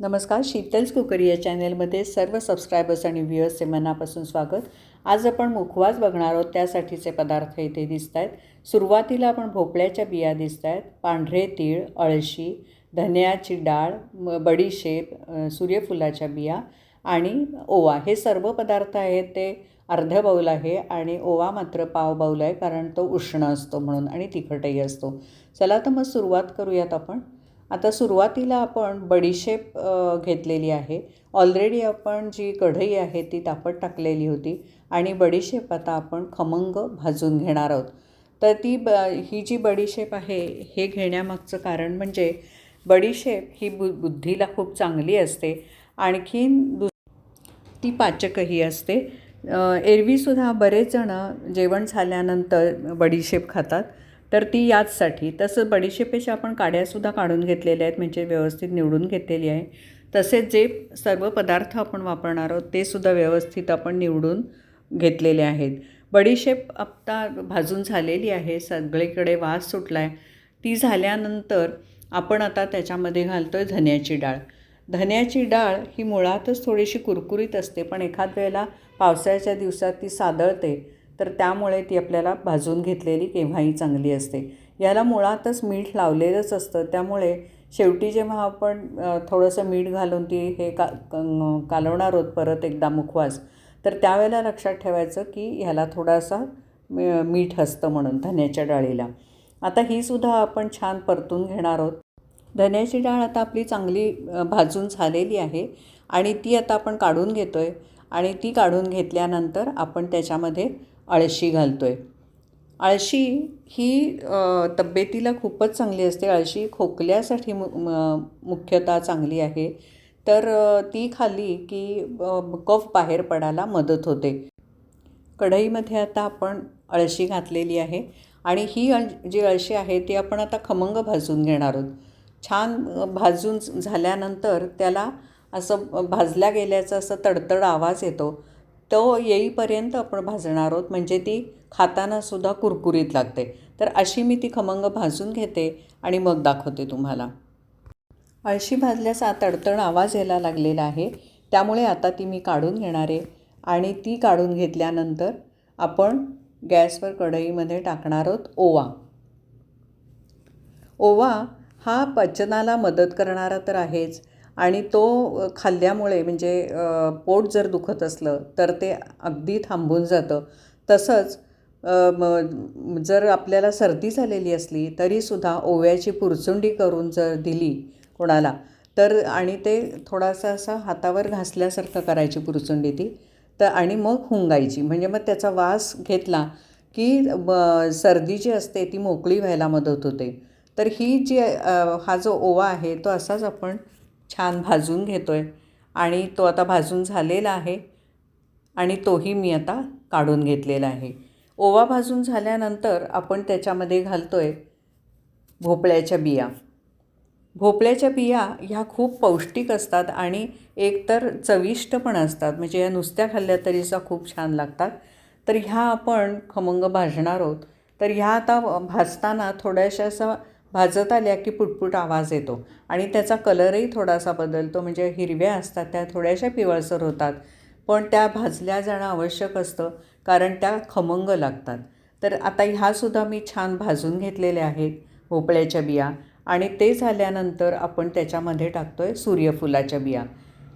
नमस्कार शीतल्स कुकरी या चॅनेलमध्ये सर्व सबस्क्रायबर्स आणि व्ह्युअर्सचे मनापासून स्वागत. आज आपण मुखवास बघणार आहोत त्यासाठीचे पदार्थ इथे दिसत आहेत सुरुवातीला आपण भोपळ्याच्या बिया दिसत आहेत पांढरे तीळ अळशी धन्याची डाळ बडीशेप सूर्यफुलाच्या बिया आणि ओवा. हे सर्व पदार्थ आहेत ते अर्ध बाऊल आहे आणि ओवा मात्र पाव बाऊल आहे कारण तो उष्ण असतो म्हणून आणि तिखटही असतो. चला तर मग सुरुवात करूयात आपण. आता सुरुवातीला आपण बडीशेप घेतलेली आहे. ऑलरेडी आपण जी कढई आहे ती तापत टाकलेली होती आणि बडीशेप आता आपण खमंग भाजून घेणार आहोत. तर ती ब ही जी बडीशेप आहे हे घेण्यामागचं कारण म्हणजे बडीशेप ही बु बुद्धीला खूप चांगली असते. आणखीन दुस ती पाचकही असते. एरवीसुद्धा बरेच जणं जेवण झाल्यानंतर बडीशेप खातात. तर ती याचसाठी तसं बडीशेपेच्या आपण काड्यासुद्धा काढून घेतलेल्या आहेत म्हणजे व्यवस्थित निवडून घेतलेली आहे. तसेच जे सर्व पदार्थ आपण वापरणार आहोत ते सुद्धा व्यवस्थित आपण निवडून घेतलेले आहेत. बडीशेप आत्ता भाजून झालेली आहे सगळीकडे वास सुटला आहे ती झाल्यानंतर आपण आता त्याच्यामध्ये घालतो आहे धन्याची डाळ. धन्याची डाळ ही मुळातच थोडीशी कुरकुरीत असते पण एखाद वेळेला पावसाळ्याच्या दिवसात ती सादळते. तर त्यामुळे ती आपल्याला भाजून घेतलेली केव्हाही चांगली असते. याला मुळातच मीठ लावलेलंच असतं. त्यामुळे शेवटी जेव्हा आपण थोडंसं मीठ घालून ती हे का कालवणार आहोत परत एकदा मुखवास तर त्यावेळेला लक्षात ठेवायचं की ह्याला थोडासा मी- मीठ असतं म्हणून धन्याच्या डाळीला. आता ही सुद्धा आपण छान परतून घेणार आहोत. धन्याची डाळ आता आपली चांगली भाजून झालेली आहे आणि ती आता आपण काढून घेतो आहे आणि ती काढून घेतल्यानंतर आपण त्याच्यामध्ये अळशी घालतो आहे अळशी ही तब्येतीला खूपच चांगली असते. अळशी खोकल्यासाठी मु मुख्यतः चांगली आहे. तर ती खाल्ली की कफ बाहेर पडायला मदत होते. कढईमध्ये आता आपण अळशी घातलेली आहे आणि ही अळ जी अळशी आहे ती आपण आता खमंग भाजून घेणार आहोत. छान भाजून झाल्यानंतर त्याला असं भाजल्या गेल्याचा असं तडतड आवाज येतो. तो येईपर्यंत आपण भाजणार आहोत. म्हणजे ती खातानासुद्धा कुरकुरीत लागते. तर अशी मी ती खमंग भाजून घेते आणि मग दाखवते तुम्हाला. अळशी भाजल्याचा तडतड आवाज यायला लागलेला आहे. त्यामुळे आता ती मी काढून घेणार आहे. आणि ती काढून घेतल्यानंतर आपण गॅसवर कढईमध्ये टाकणार आहोत ओवा. ओवा हा पचनाला मदत करणारा तर आहेच. आणि तो खाल्ल्यामुळे म्हणजे पोट जर दुखत असलं तर ते अगदी थांबून जातं. तसंच मग जर आपल्याला सर्दी झालेली असली तरीसुद्धा ओव्याची पुरचुंडी करून जर दिली कोणाला तर आणि ते थोडासा असा हातावर घासल्यासारखं करायची पुरचुंडी ती तर आणि मग हुंगायची. म्हणजे मग त्याचा वास घेतला की सर्दी जी असते ती मोकळी व्हायला मदत होते. तर ही जी हा जो ओवा आहे तो असाच आपण छान भाजून घेतो आहे आणि तो आता भाजून झालेला आहे. आणि तोही मी आता काढून घेतलेला आहे. ओवा भाजून झाल्यानंतर आपण त्याच्यामध्ये घालतो आहे भोपळ्याच्या बिया. भोपळ्याच्या बिया ह्या खूप पौष्टिक असतात आणि एकतर चविष्ट पण असतात. म्हणजे या नुसत्या खाल्ल्या तरीचा खूप छान लागतात. तर ह्या आपण खमंग भाजणार आहोत. तर ह्या आता भाजताना थोड्याशा असं भाजत आल्या की पुटपुट आवाज येतो. आणि त्याचा कलरही थोडासा बदलतो. म्हणजे हिरव्या असतात त्या थोड्याशा पिवळसर होतात. पण त्या भाजल्या जाणं आवश्यक असतं कारण त्या खमंग लागतात. तर आता ह्यासुद्धा मी छान भाजून घेतलेल्या आहेत भोपळ्याच्या बिया. आणि ते झाल्यानंतर आपण त्याच्यामध्ये टाकतो आहे सूर्यफुलाच्या बिया.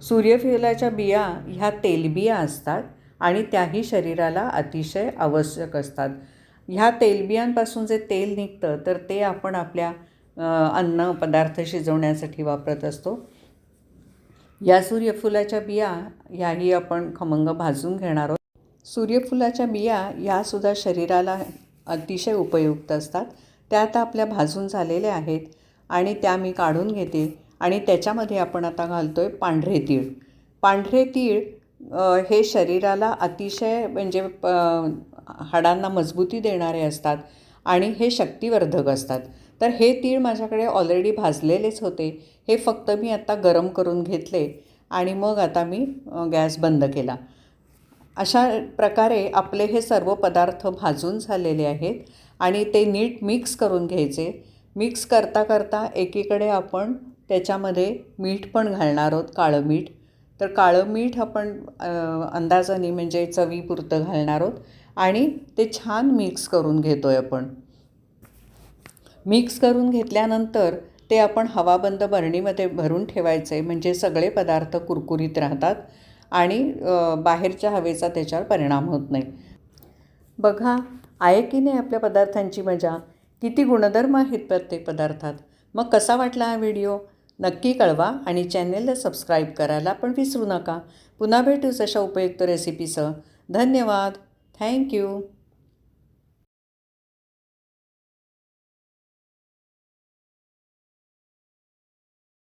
सूर्यफुलाच्या बिया ह्या तेलबिया असतात आणि त्याही शरीराला अतिशय आवश्यक असतात. ह्या तेलबियांपासून जे तेल निघतं तर ते आपण आपल्या अन्न पदार्थ शिजवण्यासाठी वापरत असतो. या सूर्यफुलाच्या बिया ह्याही आपण खमंग भाजून घेणार आहोत. सूर्यफुलाच्या बिया यासुद्धा शरीराला अतिशय उपयुक्त असतात. त्या आता आपल्या भाजून झालेल्या आहेत आणि त्या मी काढून घेते आणि त्याच्यामध्ये आपण आता घालतो आहे पांढरे तीळ. पांढरे तीळ हे शरीराला अतिशय म्हणजे प हाडांना मजबूती देणारे असतात आणि हे शक्तिवर्धक असतात. तर हे तीळ माझ्याकडे ऑलरेडी भाजलेलेच होते. हे फक्त मी आत्ता गरम करून घेतले आणि मग आता मी गॅस बंद केला. अशा प्रकारे आपले हे सर्व पदार्थ भाजून झालेले आहेत आणि ते नीट मिक्स करून घ्यायचे. मिक्स करता करता एकीकडे आपण त्याच्यामध्ये मीठ पण घालणार आहोत काळं मीठ. तर काळं मीठ आपण अंदाजाने म्हणजे चवीपुरतं घालणार आहोत. आणि ते छान मिक्स करून घेतो आहे आपण. मिक्स करून घेतल्यानंतर ते आपण हवाबंद बरणीमध्ये भरून ठेवायचे म्हणजे सगळे पदार्थ कुरकुरीत राहतात आणि बाहेरच्या हवेचा त्याच्यावर परिणाम होत नाही. बघा आहे की नाही आपल्या पदार्थांची मजा किती गुणधर्म आहेत प्रत्येक पदार्थात. मग कसा वाटला हा व्हिडिओ? नक्की कळवा आणि चॅनेलला सबस्क्राईब करायला पण विसरू नका. पुन्हा भेटूच अशा उपयुक्त रेसिपीसह धन्यवाद! Thank you.